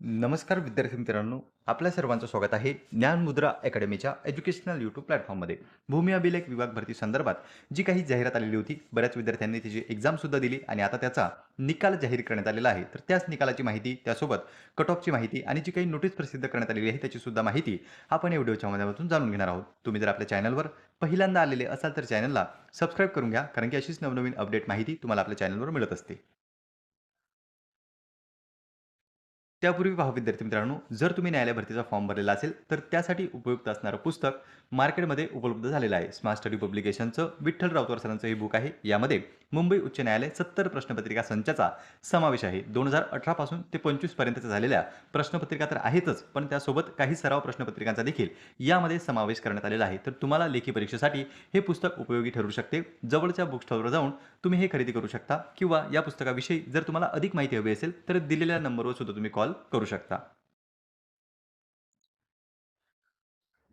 नमस्कार विद्यार्थी मित्रांनो आपल्या सर्वांचं स्वागत आहे ज्ञानमुद्रा अकॅडमीच्या एज्युकेशनल यूट्यूब प्लॅटफॉर्ममध्ये भूमी अभिलेख विभाग भरती संदर्भात जी काही जाहिरात आलेली होती बऱ्याच विद्यार्थ्यांनी तिची एक्झामसुद्धा दिली आणि आता त्याचा निकाल जाहीर करण्यात आलेला आहे. तर त्याच निकालाची माहिती त्यासोबत कट ऑफची माहिती आणि जी काही नोटीस प्रसिद्ध करण्यात आलेली आहे त्याचीसुद्धा माहिती आपण या व्हिडिओच्या माध्यमातून जाणून घेणार आहोत. तुम्ही जर आपल्या चॅनलवर पहिल्यांदा आलेले असाल तर चॅनलला सबस्क्राईब करून घ्या कारण की अशीच नवनवीन अपडेट माहिती तुम्हाला आपल्या चॅनलवर मिळत असते. त्यापूर्वी पहा विद्यार्थी मित्रांनो जर तुम्ही न्यायालय भरतीचा फॉर्म भरलेला असेल तर त्यासाठी उपयुक्त असणारं पुस्तक मार्केटमध्ये उपलब्ध झालेलं आहे. स्मार्ट स्टडी पब्लिकेशनचं विठ्ठल राऊतवर सरांचं हे बुक आहे. यामध्ये मुंबई उच्च न्यायालय सत्तर प्रश्नपत्रिका संचाचा समावेश आहे. दोन हजार अठरापासून ते पंचवीसपर्यंतच्या झालेल्या प्रश्नपत्रिका तर आहेतच पण त्यासोबत काही सराव प्रश्नपत्रिकांचा देखील यामध्ये समावेश करण्यात आलेला आहे. तर तुम्हाला लेखी परीक्षेसाठी हे पुस्तक उपयोगी ठरू शकते. जवळच्या बुक स्टॉलवर जाऊन तुम्ही हे खरेदी करू शकता किंवा या पुस्तकाविषयी जर तुम्हाला अधिक माहिती हवी असेल तर दिलेल्या नंबरवर सुद्धा तुम्ही कॉल करू शकता.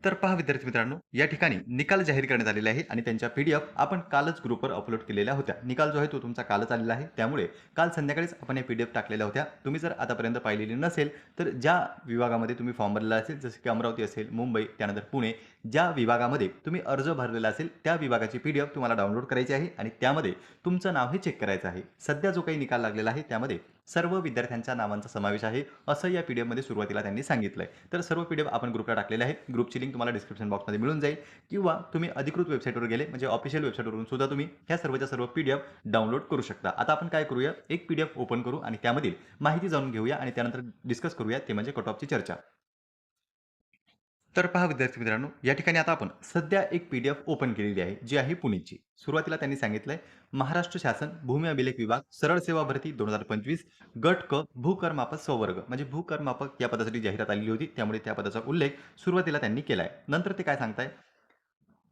तर पहा विद्यार्थी मित्रांनो या ठिकाणी निकाल जाहीर करण्यात आलेले आहे आणि त्यांच्या पी डी एफ आपण कालच ग्रुपवर अपलोड केलेल्या होत्या. निकाल जो आहे तो तुमचा कालच आलेला आहे. त्यामुळे काल संध्याकाळीच आपण हे पी डी एफ टाकलेल्या होत्या. तुम्ही जर आतापर्यंत पाहिलेली नसेल तर ज्या विभागामध्ये तुम्ही फॉर्म भरलेला असेल जसं की अमरावती असेल मुंबई त्यानंतर पुणे ज्या विभागामध्ये तुम्ही अर्ज भरलेला असेल त्या विभागाची पी डी एफ तुम्हाला डाउनलोड करायची आहे आणि त्यामध्ये तुमचं नाव हे चेक करायचं आहे. सध्या जो काही निकाल लागलेला आहे त्यामध्ये सर्व विद्यार्थ्यांच्या नावांचा समावेश आहे असं या पी डी एफमध्ये सुरुवातीला त्यांनी सांगितलं आहे तर सर्व पी डी एफ आपण ग्रुपला टाकलेले आहे ग्रुपची लिंक तुम्हाला डिस्क्रिप्शन बॉक्समध्ये मिळून जाईल. किंवा तुम्ही अधिकृत वेबसाईटवर गेले म्हणजे ऑफिशियल वेबसाईटवरून सुद्धा तुम्ही ह्या सर्वच्या सर्व पी डी एफ डाउनलोड करू शकता. आता आपण काय करूया? एक पी डी एफ ओपन करू आणि त्यामधील माहिती जाणून घेऊया आणि त्यानंतर डिस्कस करूया ते म्हणजे कट ऑफची चर्चा. तर पहा विद्यार्थी मित्रांनो या ठिकाणी आता आपण सध्या एक पी डी एफ ओपन केलेली आहे जी आहे पुणेची. सुरुवातीला त्यांनी सांगितलंय महाराष्ट्र शासन भूमी अभिलेख विभाग सरळ सेवा भरती दोन हजार पंचवीस गट क भूकरमापक संवर्ग म्हणजे भूकरमापक या पदासाठी जाहिरात आलेली होती त्यामुळे त्या पदाचा उल्लेख सुरुवातीला त्यांनी केला आहे नंतर ते काय सांगताय?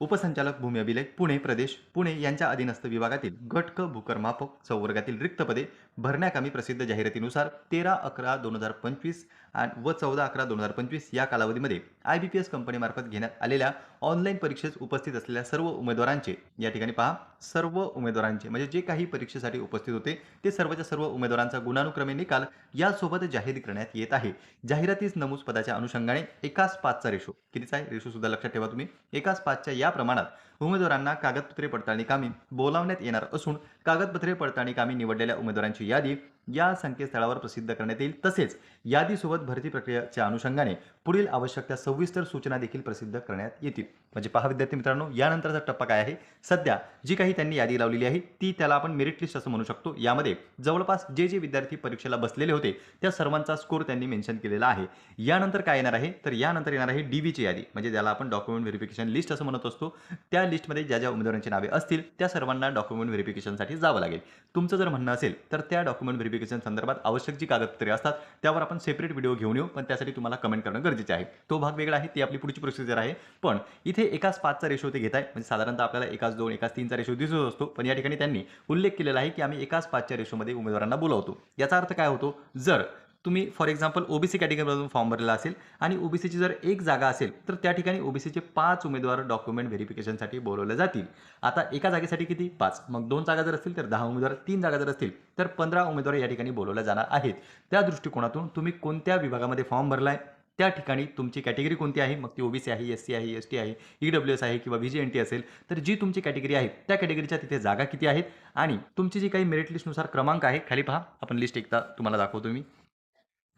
उपसंचालक भूमी अभिलेख पुणे प्रदेश पुणे यांच्या अधीनस्थ विभागातील गट क भूकरमापक संवर्गातील रिक्त पदे भरण्याकामी प्रसिद्ध जाहिरातीनुसार तेरा अकरा दोन हजार पंचवीस आणि व चौदा अकरा दोन हजार पंचवीस या कालावधीमध्ये आय बी पी एस कंपनीमार्फत घेण्यात आलेल्या ऑनलाईन परीक्षेत उपस्थित असलेल्या सर्व उमेदवारांचे या ठिकाणी पहा. सर्व उमेदवारांचे म्हणजे जे काही परीक्षेसाठी उपस्थित होते ते सर्वच्या सर्व उमेदवारांचा गुणानुक्रमे निकाल यासोबत जाहीर करण्यात येत आहे. जाहिरातीस नमूज पदाच्या अनुषंगाने एकाच पाचचा रेशो. कितीचा आहे? रेशो सुद्धा लक्षात ठेवा तुम्ही. एकाच पाचच्या या प्रमाणात उमेदवारांना कागदपत्रे पडताळणी कामी बोलावण्यात येणार असून कागदपत्रे पडताळणी कामी निवडलेल्या उमेदवारांची यादी या संकेतस्थळावर प्रसिद्ध करण्यात येईल. तसेच यादीसोबत भरती प्रक्रियेच्या अनुषंगाने पुढील आवश्यक त्या सविस्तर सूचना देखील प्रसिद्ध करण्यात येतील. म्हणजे पहा विद्यार्थी मित्रांनो यानंतरचा टप्पा काय आहे? सध्या जी काही त्यांनी यादी लावलेली आहे ती त्याला आपण मेरिट लिस्ट असं म्हणू शकतो. यामध्ये जवळपास जे जे विद्यार्थी परीक्षेला बसलेले होते त्या सर्वांचा स्कोर त्यांनी मेन्शन केलेला आहे. यानंतर काय येणार आहे? तर यानंतर येणार आहे डीबीची यादी. म्हणजे ज्याला आपण डॉक्युमेंट व्हेरिफिकेशन लिस्ट असं म्हणत असतो. त्या लिस्टमध्ये ज्या ज्या उमेदवारांची नावे असतील त्या सर्वांना डॉक्युमेंट व्हेरिफिकेशनसाठी जावं लागेल. तुमचं जर म्हणणं असेल तर त्या डॉक्युमेंट व्हेरिफिकेशन संदर्भात आवश्यक जी कागदपत्रे असतात त्यावर आपण सेपरेट व्हिडिओ घेऊन येऊ पण त्यासाठी तुम्हाला कमेंट करणं गरजेचे आहे. तो भाग वेगळा आहे ती आपली पुढची प्रोसिजर आहे. पण इथे एकाच पाचचा रेशो ते घेत आहे म्हणजे साधारणतः आपल्याला एकाच दोन एकाच तीनचा रेशो दिसत असतो पण या ठिकाणी त्यांनी उल्लेख केलेला आहे की आम्ही एकाच पाचच्या रेशोमध्ये उमेदवारांना बोलावतो. याचा अर्थ काय होतो? जर तुम्ही फॉर एक्झाम्पल ओबीसी कॅटेगरीमधून फॉर्म भरलेला असेल आणि ओबीसीची जर एक जागा असेल तर त्या ठिकाणी ओबीसीचे पाच उमेदवार डॉक्युमेंट व्हेरिफिकेशनसाठी बोलवले जातील. आता एका जागेसाठी किती? पाच. मग दोन जागा जर असतील तर दहा उमेदवार. तीन जागा जर असतील तर पंधरा उमेदवार या ठिकाणी बोलवल्या जाणार आहेत. त्या दृष्टिकोनातून तुम्ही कोणत्या विभागामध्ये फॉर्म भरला आहे त्या ठिकाणी तुमची कॅटेगरी कोणती आहे? मग ती ओबीसी आहे एस सी आहे एस टी आहे ई डब्ल्यू एस आहे किंवा व्ही जी एन टी असेल तर जी तुमची कॅटेगरी आहे त्या कॅटेगरीच्या तिथे जागा किती आहेत? आणि तुमची जी काही मेरिट लिस्टनुसार क्रमांक आहे खाली पहा. आपण लिस्ट एकदा तुम्हाला दाखवतो मी.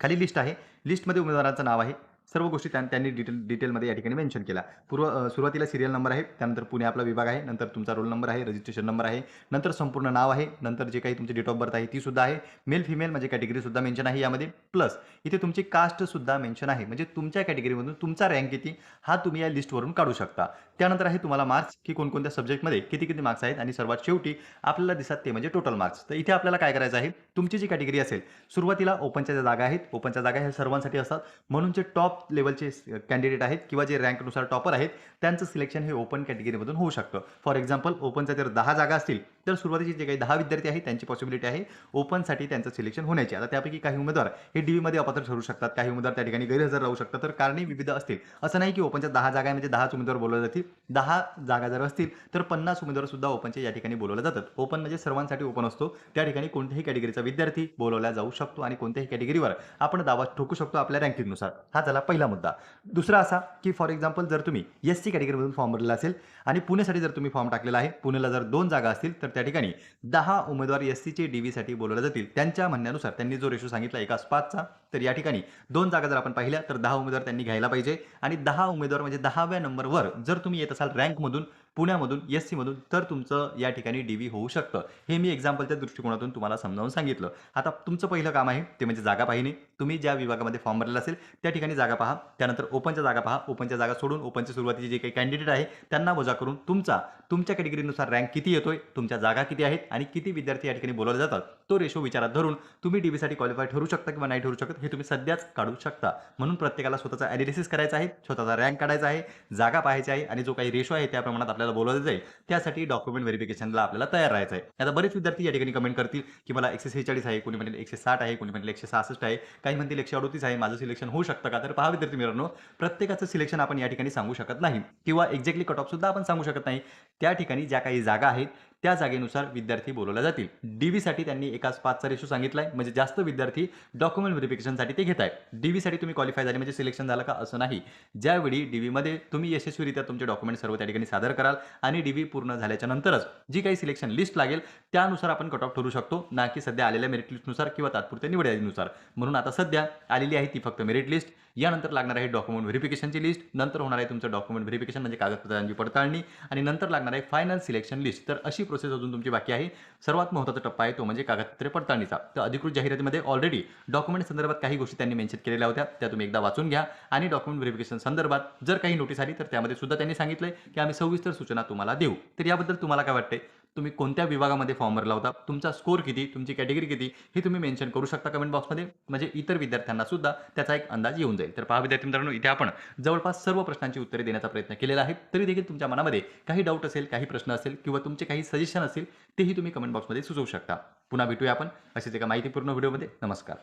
खाली लिस्ट आहे. लिस्टमध्ये उमेदवारांचं नाव आहे. सर्व गोष्टी त्यां त्यांनी डिटेल डिटेलमध्ये या ठिकाणी मेन्शन केला पूर्व सुरुवातीला सिरियल नंबर आहे त्यानंतर पुणे आपला विभाग आहे नंतर तुमचा रोल नंबर आहे रजिस्ट्रेशन नंबर आहे नंतर संपूर्ण नाव आहे नंतर जे काही तुमची डेट ऑफ बर्थ आहे ती सुद्धा आहे. मेल फिमेल म्हणजे कॅटेगरीसुद्धा मेन्शन आहे यामध्ये. प्लस इथे तुमची कास्टसुद्धा मेन्शन आहे. म्हणजे तुमच्या कॅटेगरीमधून तुमचा रँक किती हा तुम्ही या लिस्टवरून काढू शकता. त्यानंतर आहे तुम्हाला मार्क्स की कोणकोणत्या सब्जेक्टमध्ये किती किती मार्क्स आहेत आणि सर्वात शेवटी आपल्याला दिसतात ते म्हणजे टोटल मार्क्स तर इथे आपल्याला काय करायचं आहे? तुमची जी कॅटेगरी असेल सुरुवातीला ओपनच्या ज्या जागा आहेत ओपनच्या जागा ह्या सर्वांसाठी असतात. म्हणून जे टॉप टॉप लेवलचे कॅन्डिडेट आहेत किंवा जे रँकनुसार टॉपर आहेत त्यांचं सिलेक्शन हे ओपन कॅटेगरीमधून होऊ शकतं. फॉर एक्झाम्पल ओपनचा जर दहा जागा असतील तर सुरुवातीचे जे काही दहा विद्यार्थी आहेत त्यांची पॉसिबिलिटी आहे ओपनसाठी त्यांचं सिलेक्शन होण्याची. आता त्यापैकी काही उमेदवार हे डीवीमध्ये अपात्र ठरू शकतात. काही उमेदवार त्या ठिकाणी गैरहजर राहू शकतात. तर कारणे विविध असतील. असं नाही की ओपनच्या दहा जागा आहे म्हणजे दहाच उमेदवार बोलवले जातील. दहा जागा जर असतील तर पन्नास उमेदवार सुद्धा ओपनचे या ठिकाणी बोलवले जातात. ओपन म्हणजे सर्वांसाठी ओपन असतो. त्या ठिकाणी कोणत्याही कॅटेगरीचा विद्यार्थी बोलवला जाऊ शकतो आणि कोणत्याही कॅटेगरीवर आपण दावा ठोकू शकतो आपल्या रँकिंगनुसार हा झाला पहिला मुद्दा. दुसरा असा की फॉर एक्झाम्पल जर तुम्ही एस सी कॅटेगरीमधून फॉर्म भरलेला असेल आणि पुणेसाठी जर तुम्ही फॉर्म टाकलेला आहे पुण्याला जर दोन जागा असतील तर त्या ठिकाणी दहा उमेदवार एस सीचे डी व्हीसाठी बोलवले जातील. त्यांच्या म्हणण्यानुसार त्यांनी जो रेशो सांगितला एकाच पाचचा तर या ठिकाणी दोन जागा जर आपण पाहिल्या तर दहा उमेदवार त्यांनी घ्यायला पाहिजे. आणि दहा उमेदवार म्हणजे दहाव्या नंबरवर जर तुम्ही येत असाल रँकमधून पुण्यामधून एस सीमधून तर तुमचं या ठिकाणी डी व्ही होऊ शकतं. हे मी एक्झाम्पलच्या दृष्टिकोनातून तुम्हाला समजावून सांगितलं. आता तुमचं पहिलं काम आहे ते म्हणजे जागा पाहिणे तुम्ही ज्या विभागामध्ये फॉर्म भरलेला असेल त्या ठिकाणी जागा पहा. त्यानंतर ओपनच्या जागा पहा. ओपनच्या जागा सोडून ओपनच्या सुरुवातीचे जे काही कॅन्डिडेट आहे त्यांना वजा करून तुमचा तुमच्या कॅटेगरीनुसार रँक किती येतोय तुमच्या जागा किती आहेत आणि किती विद्यार्थी या ठिकाणी बोलवले जातात तो रेशो विचारात धरून तुम्ही डीबीसाठी क्वालिफाय ठरू शकता किंवा नाही ठरू शकत हे तुम्ही सध्याच काढू शकता. म्हणून प्रत्येकाला स्वतःचा ॲनालिसिस करायचा आहे स्वतःचा रँक काढायचा आहे जागा पाहायची आहे आणि जो काही रेशो आहे त्या प्रमाणात आपल्याला बोलवलं जाईल त्यासाठी डॉक्युमेंट व्हेरिफिकेशनला आपल्याला तयार राहायचं आहे आता बरेच विद्यार्थी या ठिकाणी कमेंट करतील की मला एकशे सेहेचाळीस आहे कोणी म्हणेल एकशे साठ आहे कोणी म्हणेल एकशे सहासष्ट आहे काही म्हणतील एकशे अडोतीस आहे माझं सिलेक्शन होऊ शकतं का? तर पहा विद्यार्थी मित्रांनो प्रत्येकाचं सिलेक्शन आपण या ठिकाणी सांगू शकत नाही. किंवा एक्झॅक्टली कट ऑफ सुद्धा आपण सांगू शकत नाही. त्या ठिकाणी ज्या काही जागा आहेत त्या जागेनुसार विद्यार्थी बोलवल्या जातील. डीव्हीसाठी त्यांनी एकाच पाचचा रेशो सांगितलाय. म्हणजे जास्त विद्यार्थी डॉक्युमेंट व्हेरिफिकेशनसाठी ते घेत आहेत डीव्हीसाठी तुम्ही क्वालिफाय झाले म्हणजे सिलेक्शन झालं का? असं नाही. ज्यावेळी डीव्हीमध्ये तुम्ही यशस्वीरित्या तुमचे डॉक्युमेंट सर्व त्या ठिकाणी सादर कराल आणि डीव्ही पूर्ण झाल्याच्या नंतरच जी काही सिलेक्शन लिस्ट लागेल त्यानुसार आपण कट ऑफ ठरू शकतो. ना की सध्या आलेल्या मेरिट लिस्टनुसार किंवा तात्पुरत्या निवड यादीनुसार म्हणून आता सध्या आलेली आहे ती फक्त मेरिट लिस्ट यानंतर लागणार आहे डॉक्युमेंट व्हेरिफिकेशनची लिस्ट नंतर होणार आहे तुमचं डॉक्युमेंट व्हेरिफिकेशन म्हणजे कागदपत्रांची पडताळणी. आणि नंतर लागणार आहे फायनल सिलेक्शन लिस्ट तर अशी प्रोसेस अजून तुमची बाकी आहे. सर्वात महत्त्वाचा टप्पा आहे तो म्हणजे कागदपत्रे पडताळणीचा. तर अधिकृत जाहिरातीमध्ये ऑलरेडी डॉक्युमेंट संदर्भात काही गोष्टी त्यांनी मेन्शन केलेल्या होत्या. त्या तुम्ही एकदा वाचून घ्या. आणि डॉक्युमेंट व्हेरिफिकेशन संदर्भात जर काही नोटीस आली तर त्यामध्ये सुद्धा त्यांनी सांगितलंय की आम्ही सविस्तर सूचना तुम्हाला देऊ. तर याबद्दल तुम्हाला काय वाटते तुम्ही कोणत्या विभागामध्ये फॉर्म भरला होता? तुमचा स्कोर किती? तुमची कॅटेगरी किती? हे तुम्ही मेन्शन करू शकता कमेंट बॉक्समध्ये म्हणजे इतर विद्यार्थ्यांना सुद्धा त्याचा एक अंदाज येऊन जाईल. तर पहा विद्यार्थी मित्रांनो इथे आपण जवळपास सर्व प्रश्नांची उत्तरे देण्याचा प्रयत्न केलेला आहे. तरी देखील तुमच्या मनामध्ये काही डाऊट असेल काही प्रश्न असेल किंवा तुमचे काही सजेशन असेल तेही तुम्ही कमेंट बॉक्समध्ये सुचवू शकता. पुन्हा भेटूया आपण. असेच एका माहितीपूर्ण व्हिडिओमध्ये नमस्कार.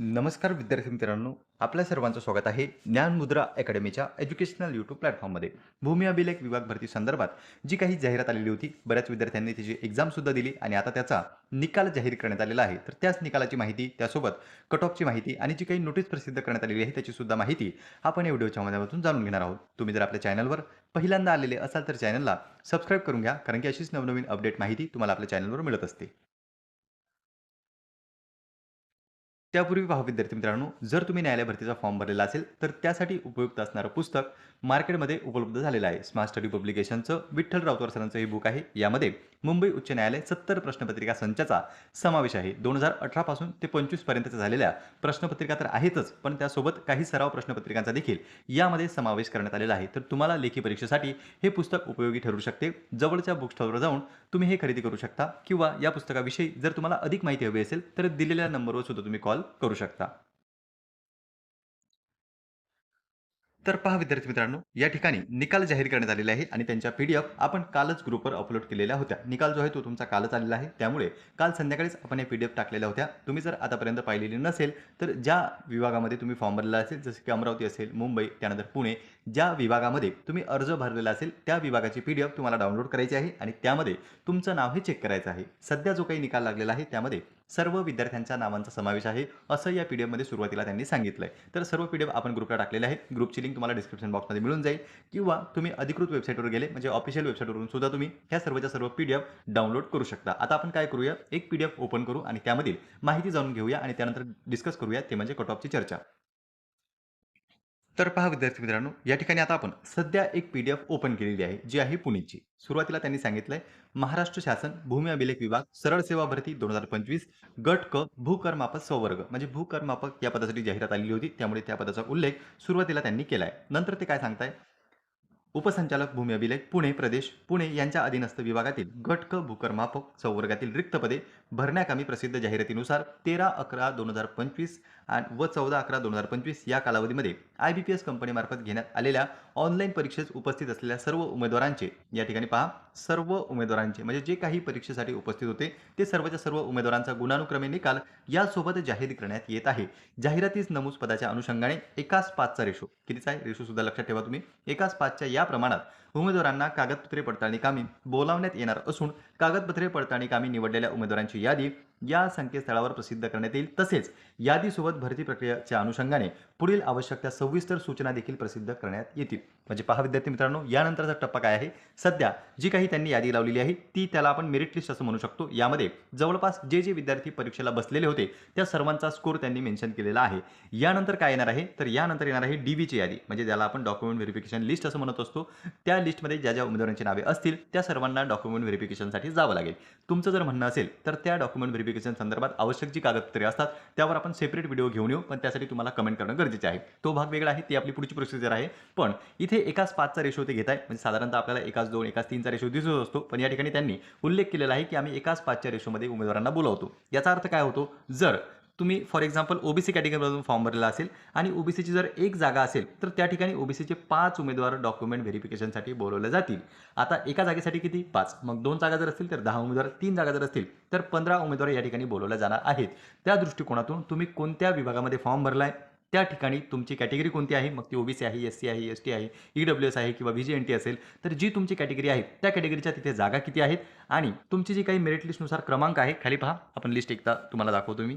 नमस्कार विद्यार्थी मित्रांनो आपल्या सर्वांचं स्वागत आहे ज्ञानमुद्रा अकॅडमीच्या एज्युकेशनल यूट्यूब प्लॅटफॉर्ममध्ये भूमी अभिलेख विभाग भरती संदर्भात जी काही जाहिरात आलेली होती बऱ्याच विद्यार्थ्यांनी तिची एक्झामसुद्धा दिली आणि आता त्याचा निकाल जाहीर करण्यात आलेला आहे. तर त्याच निकालाची माहिती त्यासोबत कट ऑफची माहिती आणि जी काही नोटीस प्रसिद्ध करण्यात आलेली आहे त्याचीसुद्धा माहिती आपण या व्हिडिओच्या माध्यमातून जाणून घेणार आहोत. तुम्ही जर आपल्या चॅनलवर पहिल्यांदा आलेले असाल तर चॅनलला सबस्क्राईब करून घ्या कारण की अशीच नवनवीन अपडेट माहिती तुम्हाला आपल्या चॅनलवर मिळत असते. त्यापूर्वी पहा विद्यार्थी मित्रांनो जर तुम्ही न्यायालय भरतीचा फॉर्म भरलेला असेल तर त्यासाठी उपयुक्त असणारं पुस्तक मार्केटमध्ये उपलब्ध झालेलं आहे. स्मार्ट स्टडी पब्लिकेशनचं विठ्ठल राऊतवर सरांचं हे बुक आहे. यामध्ये मुंबई उच्च न्यायालय सत्तर प्रश्नपत्रिका संचाचा समावेश आहे. दोन हजार अठरापासून ते पंचवीसपर्यंतच्या झालेल्या प्रश्नपत्रिका तर आहेतच पण त्यासोबत काही सराव प्रश्नपत्रिकांचा देखील यामध्ये समावेश करण्यात आलेला आहे. तर तुम्हाला लेखी परीक्षेसाठी हे पुस्तक उपयोगी ठरू शकते. जवळच्या बुक स्टॉलवर जाऊन तुम्ही हे खरेदी करू शकता किंवा या पुस्तकाविषयी जर तुम्हाला अधिक माहिती हवी असेल तर दिलेल्या नंबरवर सुद्धा तुम्ही कॉल करू शकता. तर पहा विद्यार्थी मित्रांनो या ठिकाणी निकाल जाहीर करण्यात आलेले आहे आणि त्यांच्या पी डी एफ आपण कालच ग्रुपवर अपलोड केलेल्या होत्या. निकाल जो आहे तो तुमचा कालच आलेला आहे. त्यामुळे काल संध्याकाळीच आपण या पी डी एफ टाकलेल्या होत्या. तुम्ही जर आतापर्यंत पाहिलेली नसेल तर ज्या विभागामध्ये तुम्ही फॉर्म भरलेला असेल जसे की अमरावती असेल मुंबई त्यानंतर पुणे ज्या विभागामध्ये तुम्ही अर्ज भरलेला असेल त्या विभागाची पी डी एफ तुम्हाला डाउनलोड करायची आहे आणि त्यामध्ये तुमचं नाव हे चेक करायचं आहे. सध्या जो काही निकाल लागलेला आहे त्यामध्ये सर्व विद्यार्थ्यांच्या नावांचा समावेश आहे. असं या पी डी एफमध्ये सुरुवातीला त्यांनी सांगितलं आहे तर सर्व पी डी एफ आपण ग्रुपला टाकलेले आहे ग्रुपची लिंक तुम्हाला डिस्क्रिप्शन बॉक्समध्ये मिळून जाईल. किंवा तुम्ही अधिकृत वेबसाईटवर गेले म्हणजे ऑफिशियल वेबसाईटवरून सुद्धा तुम्ही ह्या सर्वच्या सर्व पी डी एफ डाउनलोड करू शकता. आता आपण काय करूया? एक पी डी एफ ओपन करू आणि त्यामधील माहिती जाणून घेऊया आणि त्यानंतर डिस्कस करूया ते म्हणजे कट ऑफची चर्चा. तर पहा विद्यार्थी मित्रांनो या ठिकाणी आता आपण सध्या एक पी डी एफ ओपन केलेली आहे जी आहे पुणेची. सुरुवातीला त्यांनी सांगितलंय महाराष्ट्र शासन भूमी अभिलेख विभाग सरळ सेवा भरती दोन हजार पंचवीस गट क भूकरमापक स्ववर्ग. म्हणजे भूकरमापक या पदासाठी जाहिरात आलेली होती त्यामुळे त्या पदाचा उल्लेख सुरुवातीला त्यांनी केलाय. नंतर ते काय सांगताय? उपसंचालक भूमी अभिलेख पुणे प्रदेश पुणे यांच्या अधीनस्थ विभागातील गट क भूकरमापक संवर्गातील रिक्त पदे भरण्याकामी प्रसिद्ध जाहिरातीनुसार तेरा अकरा दोन हजार पंचवीस व चौदा अकरा दोन हजार पंचवीस या कालावधीमध्ये आय बी पी एस कंपनीमार्फत घेण्यात आलेल्या ऑनलाईन परीक्षेस उपस्थित असलेल्या सर्व उमेदवारांचे या ठिकाणी पहा सर्व उमेदवारांचे म्हणजे जे काही परीक्षेसाठी उपस्थित होते ते सर्वच्या सर्व उमेदवारांचा गुणानुक्रमे निकाल यासोबत जाहीर करण्यात येत आहे. जाहिरातीस नमूद पदाच्या अनुषंगाने एकाच पाचचा रेशो कितीचा आहे? रेशो सुद्धा लक्षात ठेवा तुम्ही. एकाच पाचच्या या प्रमाणात उमेदवारांना कागदपत्रे पडताळणी कामी बोलावण्यात येणार असून कागदपत्रे पडताळणी कामी निवडलेल्या उमेदवारांची यादी या संकेतस्थळावर प्रसिद्ध करण्यात येईल. तसेच यादीसोबत भरती प्रक्रियेच्या अनुषंगाने पुढील आवश्यक त्या सविस्तर सूचना देखील प्रसिद्ध करण्यात येतील. म्हणजे पहा विद्यार्थी मित्रांनो यानंतरचा टप्पा काय आहे? सध्या जी काही त्यांनी यादी लावलेली आहे ती त्याला आपण मेरिट लिस्ट असं म्हणू शकतो. यामध्ये जवळपास जे जे विद्यार्थी परीक्षेला बसलेले होते त्या सर्वांचा स्कोर त्यांनी मेन्शन केलेला आहे. यानंतर काय येणार आहे? तर यानंतर येणार आहे डीबीची यादी म्हणजे ज्याला आपण डॉक्युमेंट व्हेरिफिकेशन लिस्ट असं म्हणत असतो. त्या लिस्टमध्ये ज्या ज्या उमेदवारांची नावे असतील त्या सर्वांना डॉक्युमेंट व्हेरिफिकेशनसाठी जावं लागेल. तुमचं जर म्हणणं असेल तर त्या डॉक्युमेंट व्हेरिफिकेशन संदर्भात आवश्यक जी कागदपत्रे असतात त्यावर आपण सेपरेट व्हिडिओ घेऊन येऊ पण त्यासाठी तुम्हाला कमेंट करणं गरजेचे आहे. तो भाग वेगळा आहे ती आपली पुढची प्रोसिजर आहे. पण इथे एकाच पाचचा रेशो ते घेत आहे म्हणजे साधारणतः आपल्याला एकाच दोन एकाच तीनचा रेशो दिसत असतो. पण या ठिकाणी त्यांनी उल्लेख केलेला आहे की आम्ही एकाच पाचच्या रेशोमध्ये उमेदवारांना बोलावतो. याचा अर्थ काय होतो? जर तुम्ही फॉर एक्झाम्पल ओबीसी कॅटेगरीमधून फॉर्म भरलेला असेल आणि ओबीसीची जर एक जागा असेल तर त्या ठिकाणी ओबीसीचे पाच उमेदवार डॉक्युमेंट व्हेरिफिकेशनसाठी बोलवले जातील. आता एका जागेसाठी किती? पाच. मग दोन जागा जर असतील तर दहा उमेदवार तीन जागा जर असतील तर पंधरा उमेदवार या ठिकाणी बोलवल्या जाणार आहेत. त्या दृष्टिकोनातून तुम्ही कोणत्या विभागामध्ये फॉर्म भरला आहे त्या ठिकाणी तुमची कॅटेगरी कोणती आहे? मग ती ओबीसी आहे एस सी आहे एस टी आहे ई डब्ल्यू एस आहे किंवा व्ही जी एन टी असेल तर जी तुमची कॅटेगरी आहे त्या कॅटेगरीच्या तिथे जागा किती आहेत? आणि तुमची जी काही मेरिट लिस्टनुसार क्रमांक आहे खाली पहा. आपण लिस्ट एकदा तुम्हाला दाखवतो मी.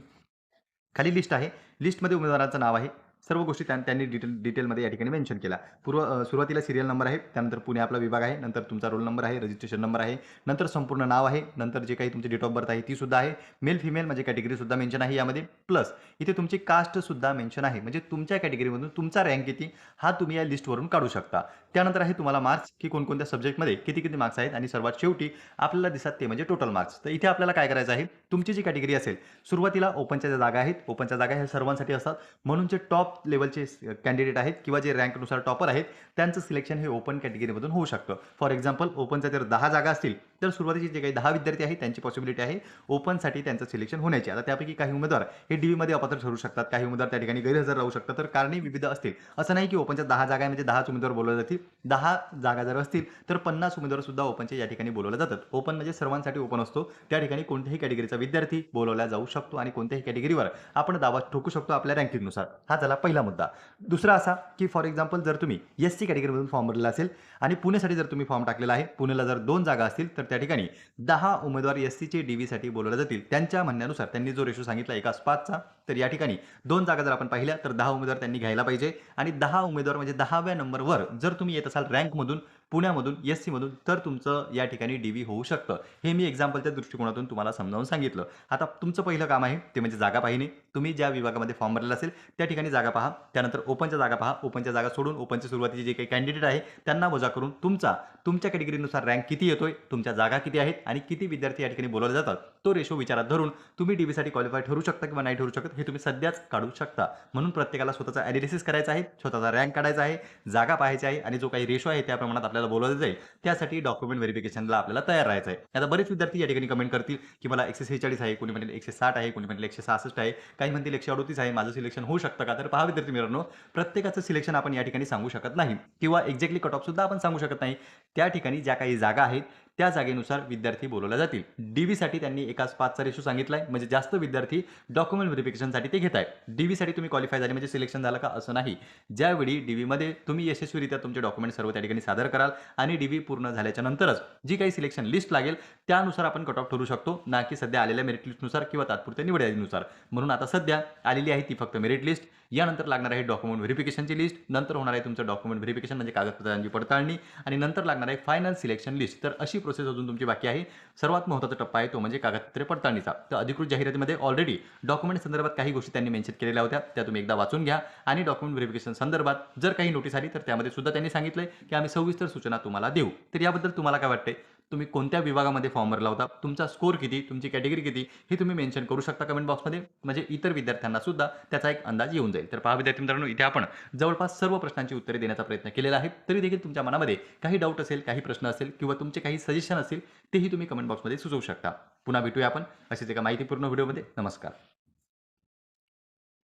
खाली लिस्ट आहे. लिस्टमध्ये उमेदवारांचं नाव आहे. सर्व गोष्टी त्यां त्यांनी डिटेल डिटेलमध्ये या ठिकाणी मेन्शन केला पूर्व सुरुवातीला सिरियल नंबर आहे त्यानंतर पुणे आपला विभाग आहे नंतर तुमचा रोल नंबर आहे रजिस्ट्रेशन नंबर आहे नंतर संपूर्ण नाव आहे नंतर जे काही तुमची डेट ऑफ बर्थ आहे ती सुद्धा आहे. मेल फिमेल म्हणजे कॅटेगरीसुद्धा मेन्शन आहे यामध्ये. प्लस इथे तुमची कास्टसुद्धा मेन्शन आहे. म्हणजे तुमच्या कॅटेगरीमधून तुमचा रँक किती हा तुम्ही या लिस्टवरून काढू शकता. त्यानंतर आहे तुम्हाला मार्क्स की कोणकोणत्या सब्जेक्टमध्ये किती किती मार्क्स आहेत आणि सर्वात शेवटी आपल्याला दिसतात ते म्हणजे टोटल मार्क्स तर इथे आपल्याला काय करायचं आहे? तुमची जी कॅटेगरी असेल सुरुवातीला ओपनच्या ज्या जागा आहेत ओपनच्या जागा ह्या सर्वांसाठी असतात. म्हणून जे टॉप लेवलचे कॅन्डिडेट आहेत किंवा जे रँकनुसार टॉपर आहेत त्यांचं सिलेक्शन हे ओपन कॅटेगरीमधून होऊ शकतं. फॉर एक्झाम्पल ओपनचा जर दहा जागा असतील तर सुरुवातीचे जे काही दहा विद्यार्थी आहेत त्यांची पॉसिबिलिटी आहे ओपनसाठी त्यांचं सिलेक्शन होण्याची. आता त्यापैकी काही उमेदवार हे डीवीमध्ये अपात्र ठरू शकतात. काही उमेदवार त्या ठिकाणी गैरहजर राहू शकतात. तर कारणे विविध असतील. असं नाही की ओपनच्या दहा जागा म्हणजे दहाच उमेदवार बोलवले जातील. दहा जागा जर असतील तर पन्नास उमेदवार सुद्धा ओपनचे या ठिकाणी बोलवले जातात. ओपन म्हणजे सर्वांसाठी ओपन असतो. त्या ठिकाणी कोणत्याही कॅटेगरीचा विद्यार्थी बोलवला जाऊ शकतो आणि कोणत्याही कॅटेगरीवर आपण दावा ठोकू शकतो आपल्या रँकिंगनुसार हा झाला पहिला मुद्दा. दुसरा असा की फॉर एक्झाम्पल जर तुम्ही एस सी कॅटेगरीमधून फॉर्म भरलेला असेल आणि पुण्यासाठी जर तुम्ही फॉर्म टाकलेला आहे पुण्याला जर दोन जागा असतील तर त्या ठिकाणी दहा उमेदवार एस सीचे डी व्हीसाठी बोलवले जातील. त्यांच्या म्हणण्यानुसार त्यांनी जो रेशो सांगितला एकाच पाचचा तर या ठिकाणी दोन जागा जर आपण पाहिल्या तर दहा उमेदवार त्यांनी घ्यायला पाहिजे. आणि दहा उमेदवार म्हणजे दहाव्या नंबरवर जर तुम्ही येत असाल रँकमधून पुण्यामधून एस सीमधून तर तुमचं या ठिकाणी डी व्ही होऊ शकतं. हे मी एक्झाम्पलच्या दृष्टिकोनातून तुम्हाला समजावून सांगितलं. आता तुमचं पहिलं काम आहे ते म्हणजे जागा पाहिणे. तुम्ही ज्या विभागामध्ये फॉर्म भरलेला असेल त्या ठिकाणी जागा पहा. त्यानंतर ओपनच्या जागा पहा. ओपनच्या जागा सोडून ओपनच्या सुरुवातीचे जे काही कॅन्डिडेट आहे त्यांना वजा करून तुमचा तुमच्या कॅटेगरीनुसार रँक किती येतोय तुमच्या जागा किती आहेत आणि किती विद्यार्थी या ठिकाणी बोलवले जातात तो रेशो विचारात धरून तुम्ही डीबीसाठी क्वालिफाय ठरू शकता किंवा नाही ठरू शकत हे तुम्ही सध्याच काढू शकता. म्हणून प्रत्येकाला स्वतःचा ॲनालिसिस करायचा आहे स्वतःचा रँक काढायचा आहे जागा पाहायची आहे आणि जो काही रेशो आहे त्या प्रमाणात आपल्याला बोलवलं जाईल. त्यासाठी डॉक्युमेंट व्हेरिफिकेशनला आपल्याला तयार राहायचं आहे. आता बरेच विद्यार्थी या ठिकाणी कमेंट करतील की मला एकशे सेहेचाळीस आहे कोणी म्हणेल एकशे साठ आहे कोणी म्हणेल एकशे सहासष्ट आहे. काही म्हणतील एकशे अडतीस आहे माझं सिलेक्शन होऊ शकतं का? तर पहा विद्यार्थी मित्रांनो प्रत्येकाचं सिलेक्शन आपण या ठिकाणी सांगू शकत नाही. किंवा एक्झॅक्टली कट ऑफ सुद्धा आपण सांगू शकत नाही. त्या ठिकाणी ज्या काही जागा आहेत त्या जागेनुसार विद्यार्थी बोलवल्या जातील. डी व्हीसाठी त्यांनी एकाच पाचचा रेशो सांगितलाय. म्हणजे जास्त विद्यार्थी डॉक्युमेंट व्हेरिफिकेशनसाठी ते घेत आहेत डीव्हीसाठी तुम्ही क्वालिफाय झाले म्हणजे सिलेक्शन झालं का? असं नाही. ज्यावेळी डी व्हीमध्ये तुम्ही यशस्वीरित्या तुमचे डॉक्युमेंट सर्व त्या ठिकाणी सादर कराल आणि डी व्ही पूर्ण झाल्याच्या नंतरच जी काही सिलेक्शन लिस्ट लागेल त्यानुसार आपण कट ऑफ ठरू शकतो. ना की सध्या आलेल्या मेरिट लिस्टनुसार किंवा तात्पुरत्या निवड यादीनुसार म्हणून आता सध्या आलेली आहे ती फक्त मेरिट लिस्ट यानंतर लागणार आहे डॉक्युमेंट व्हेरिफिकेशनची लिस्ट नंतर होणार आहे तुमचं डॉक्युमेंट व्हेरिफिकेशन म्हणजे कागदपत्रांची पडताळणी. आणि नंतर लागणार आहे फायनल सिलेक्शन लिस्ट तर अशी प्रोसेस अजून तुमची बाकी आहे. सर्वात महत्त्वाचा टप्पा आहे तो म्हणजे कागदपत्रे पडताळणीचा. तर अधिकृत जाहिरातीमध्ये ऑलरेडी डॉक्युमेंट संदर्भात काही गोष्टी त्यांनी मेन्शन केलेल्या होत्या. त्या तुम्ही एकदा वाचून घ्या आणि डॉक्युमेंट व्हेरिफिकेशन संदर्भात जर काही नोटीस आली तर त्यामध्ये सुद्धा त्यांनी सांगितलं की आम्ही सविस्तर सूचना तुम्हाला देऊ. तर याबद्दल तुम्हाला काय वाटतंय? तुम्ही कोणत्या विभागामध्ये फॉर्म भरला होता? तुमचा स्कोर किती? तुमची कॅटेगरी किती? हे तुम्ही मेन्शन करू शकता कमेंट बॉक्समध्ये म्हणजे इतर विद्यार्थ्यांना सुद्धा त्याचा एक अंदाज येऊन जाईल. तर पहा विद्यार्थी मित्रांनो इथे आपण जवळपास सर्व प्रश्नांची उत्तरे देण्याचा प्रयत्न केलेला आहे. तरी देखील तुमच्या मनामध्ये काही डाऊट असेल काही प्रश्न असेल किंवा तुमचे काही सजेशन असेल तेही तुम्ही कमेंट बॉक्समध्ये सुचवू शकता. पुन्हा भेटूया आपण अशीच एका माहितीपूर्ण व्हिडिओमध्ये नमस्कार.